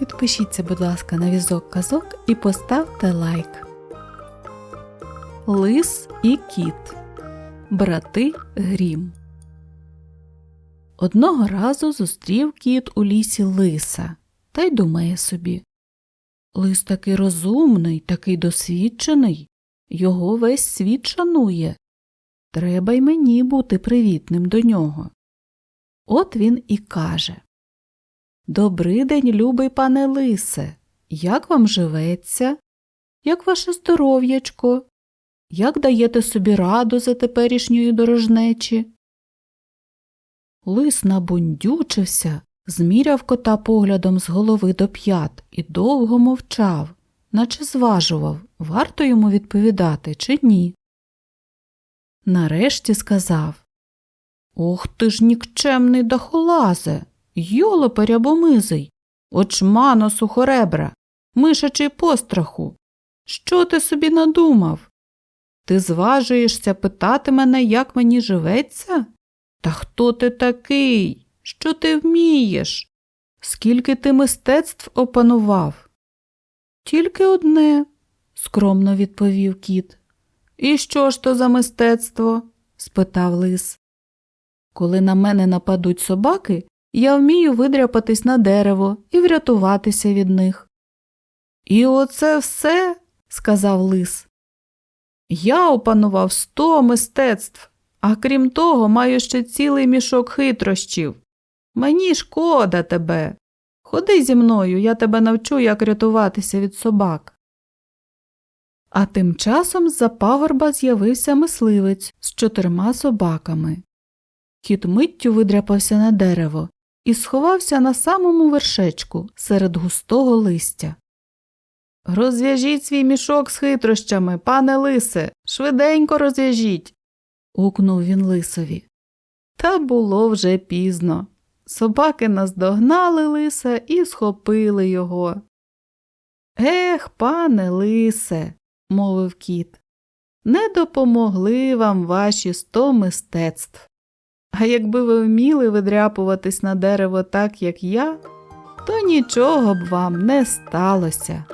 Підпишіться, будь ласка, на візок казок і поставте лайк. Лис і кіт. Брати Грім. Одного разу зустрів кіт у лісі лиса та й думає собі. Лис такий розумний, такий досвідчений, його весь світ шанує. Треба й мені бути привітним до нього. От він і каже Добрий день, любий пане лисе. Як вам живеться? Як ваше здоров'ячко? Як даєте собі раду за теперішньої дорожнечі? Лис набундючився, зміряв кота поглядом з голови до п'ят і довго мовчав, наче зважував, варто йому відповідати чи ні. Нарешті сказав Ох ти ж нікчемний дахолазе, йолопе рябомизий, очмано сухоребра, мишачий постраху. Що ти собі надумав? Ти зважуєшся питати мене, як мені живеться? Та хто ти такий? Що ти вмієш? Скільки ти мистецтв опанував? Тільки одне, скромно відповів кіт. І що ж то за мистецтво? спитав лис. Коли на мене нападуть собаки, я вмію видряпатись на дерево і врятуватися від них. І оце все, сказав лис. Я опанував сто мистецтв, а крім того, маю ще цілий мішок хитрощів. Мені шкода тебе. Ходи зі мною, я тебе навчу, як рятуватися від собак. А тим часом з-за пагорба з'явився мисливець з чотирма собаками. Кіт миттю видряпався на дерево і сховався на самому вершечку серед густого листя. Розв'яжіть свій мішок з хитрощами, пане лисе, швиденько розв'яжіть. гукнув він лисові. Та було вже пізно. Собаки наздогнали лиса і схопили його. Ех, пане лисе, мовив кіт, не допомогли вам ваші сто мистецтв. А якби ви вміли видряпуватись на дерево так, як я, то нічого б вам не сталося.